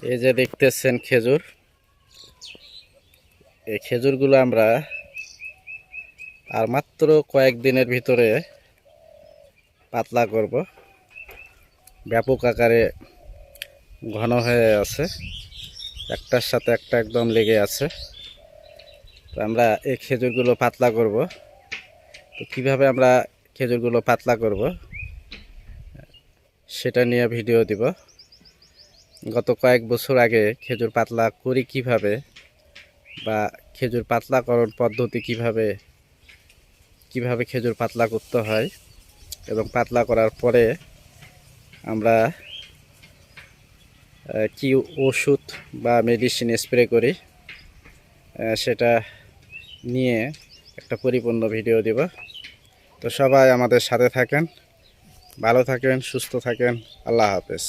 এই যে দেখতেছেন খেজুর। এই খেজুরগুলো আমরা আর মাত্র কয়েকদিনের ভিতরে পাতলা করব। ব্যাপক আকারে ঘন হয়ে আছে। একটার সাথে একটা একদম লেগে আছে। তো আমরা এই খেজুরগুলো পাতলা করব। তো কীভাবে আমরা খেজুরগুলো পাতলা করব, সেটা নিয়ে ভিডিও দিব। গত কয়েক বছর আগে খেজুর পাতলা করি কীভাবে বা খেজুর পাতলাকরণ পদ্ধতি কীভাবে কীভাবে খেজুর পাতলা করতে হয় এবং পাতলা করার পরে আমরা কি ওষুধ বা মেডিসিন স্প্রে করি সেটা নিয়ে একটা পরিপূর্ণ ভিডিও দিব। তো সবাই আমাদের সাথে থাকেন, ভালো থাকেন, সুস্থ থাকেন, আল্লাহ হাফেজ।